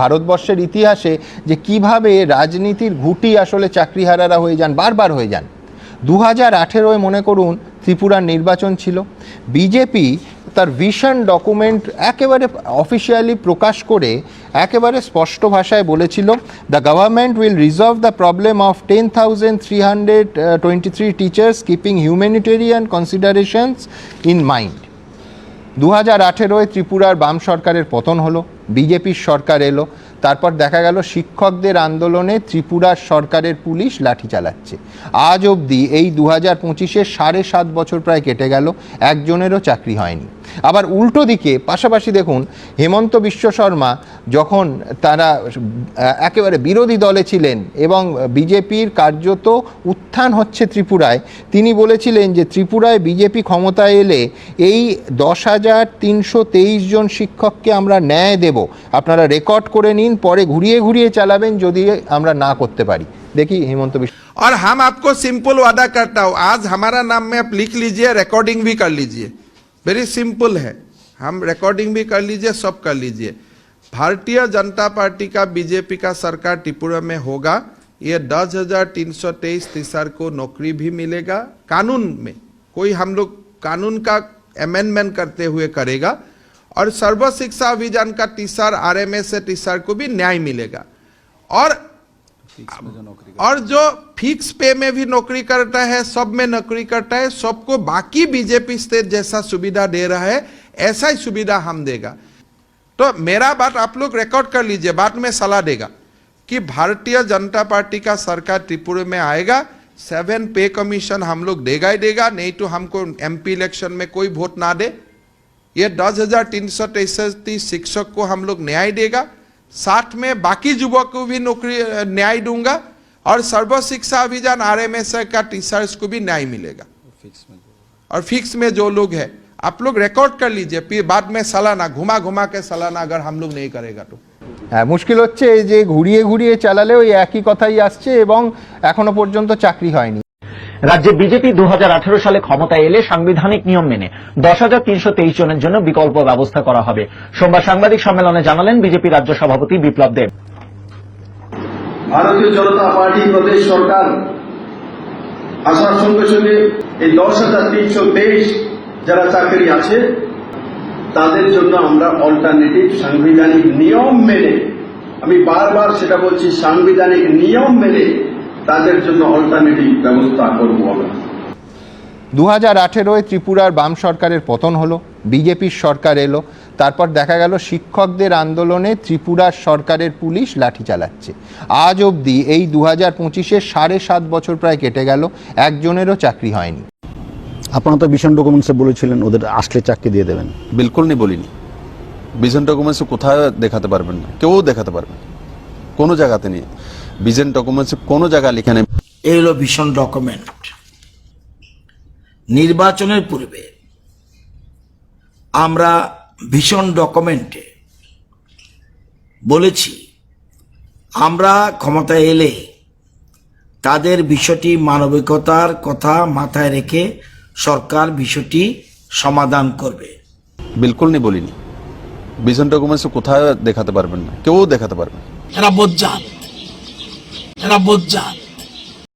ভারতবর্ষের ইতিহাসে যে কীভাবে রাজনীতির ঘুটি আসলে চাকরিহারারা হয়ে যান, বারবার হয়ে যান। দু হাজার আঠেরোয় মনে করুন ত্রিপুরার নির্বাচন ছিল। বিজেপি তার ভিশন ডকুমেন্ট একেবারে অফিসিয়ালি প্রকাশ করে একেবারে স্পষ্ট ভাষায় বলেছিল the government will resolve the problem of ten thousand three hundred twenty three teachers keeping humanitarian considerations in mind দু হাজার আঠেরোয় ত্রিপুরার বাম সরকারের পতন হলো। বিজেপির সরকার এলো, তারপর দেখা গেল শিক্ষকদের আন্দোলনে ত্রিপুরার সরকারের পুলিশ লাঠি চালাচ্ছে। আজ অবধি এই দু হাজার পঁচিশে সাড়ে সাত বছর প্রায় কেটে গেল, একজনেরও চাকরি হয়নি। আবার উল্টো দিকে, পাশাপাশি দেখুন, হেমন্ত বিশ্ব শর্মা যখন তারা একেবারে বিরোধী দলে ছিলেন এবং বিজেপির কার্যত উত্থান হচ্ছে ত্রিপুরায়, তিনি বলেছিলেন যে ত্রিপুরায় বিজেপি ক্ষমতায় এলে এই দশ হাজার তিনশো তেইশ জন শিক্ষককে আমরা ন্যায় দেব। আপনারা রেকর্ড করে নিন পরে ঘুরিয়ে ঘুরিয়ে চালাবেন যদি আমরা না করতে পারি দেখি হেমন্ত বিশ্ব और हम आपको सिंपल वादा करता हूं आज हमारा नाम में आप लिख लीजिए रिकॉर्डिंग भी कर लीजिए वेरी सिंपल है हम रिकॉर्डिंग भी कर लीजिए सब कर लीजिए भारतीय जनता पार्टी का बीजेपी का सरकार त्रिपुरा में होगा ये दस हजार तीन सौ तेईस तीसर को नौकरी भी मिलेगा कानून में कोई हम लोग कानून का अमेंडमेंट करते हुए करेगा और सर्व शिक्षा अभियान का टीसर आरएमएस से टीसर को भी न्याय मिलेगा। और और जो फिक्स पे में भी नौकरी करता है, सब में नौकरी करता है, सबको बाकी बीजेपी स्टेट जैसा सुविधा दे रहा है, ऐसा ही सुविधा हम देगा। तो मेरा बात आप लोग रिकॉर्ड कर लीजिए, बाद में सलाह देगा कि भारतीय जनता पार्टी का सरकार त्रिपुरा में आएगा सेवन पे कमीशन हम लोग देगा ही देगा, नहीं तो हमको एमपी इलेक्शन में कोई वोट ना दे। ये दस हजार तीन सौ तैसठी शिक्षक को हम लोग न्याय देगा साथ में बाकी युवक को भी नौकरी अ, न्याय दूंगा और सर्व शिक्षा अभियान आरएमएस का टीचर्स को भी न्याय मिलेगा और फिक्स में जो लोग है आप लोग रिकॉर्ड कर लीजिए फिर बाद में सालाना घुमा घुमा के सालाना अगर हम लोग नहीं करेगा तो হ্যাঁ মুশকিল হচ্ছে যে ঘুরিয়ে ঘুরিয়ে চালালে ওই একই কথাই আসছে এবং এখনো পর্যন্ত চাকরি হয়নি রাজ্যে বিজেপি দু হাজার আঠারো সালে ক্ষমতায় এলে সাংবিধানিক নিয়ম মেনে দশ জনের জন্য বিকল্প ব্যবস্থা করা হবে। সোমবার সাংবাদিক সম্মেলনে জানালেন বিজেপি রাজ্য সভাপতি বিপ্লব দেব। ভারতীয় জনতা পার্টি প্রদেশ সরকার আসার সঙ্গে সঙ্গে এই দশ হাজার তিনশো তেইশ যারা চাকরি আছে, তাদের জন্য আমরা অল্টারনেটিভ সাংবিধানিক নিয়ম মেনে, আমি বারবার সেটা বলছি, সাংবিধানিক নিয়ম মেনে তাদের জন্য অল্টারনেটিভ ব্যবস্থা করব আমরা। দু হাজার আঠেরোয় ত্রিপুরার বাম সরকারের পতন হলো বিজেপির সরকার এলো তারপর দেখা গেল শিক্ষকদের আন্দোলনে ত্রিপুরার সরকারের পুলিশ লাঠি চালাচ্ছে। আজ অবধি এই দু হাজার পঁচিশে সাড়ে সাত বছর প্রায় কেটে গেল একজনেরও চাকরি হয়নি। আপনারা তো ভীষণ ডকুমেন্টসে বলেছিলেন ওদের আসলে চাকরি দিয়ে দেবেন। বিলকুল নি বলিনি। ভিজন ডকুমেন্টসে কোথায় দেখাতে পারবেন না কেউ দেখাতে পারবেন কোনো জায়গাতে নেই। ভিজন ডকুমেন্টসে কোনো জায়গায় লেখা নেই। এই হলো ভীষণ ডকুমেন্ট নির্বাচনের পূর্বে আমরা ভীষণ ডকুমেন্টে বলেছি আমরা ক্ষমতায় এলে তাদের বিষয়টি মানবিকতার কথা মাথায় রেখে সরকার বিষয়টি সমাধান করবে। বিলকুল নি বলিনি। ভিজন ডকুমেন্টস কোথায় দেখাতে পারবেন না কেউ দেখাতে পারবেন না। এরা বজ্জাত এরা বজ্জাত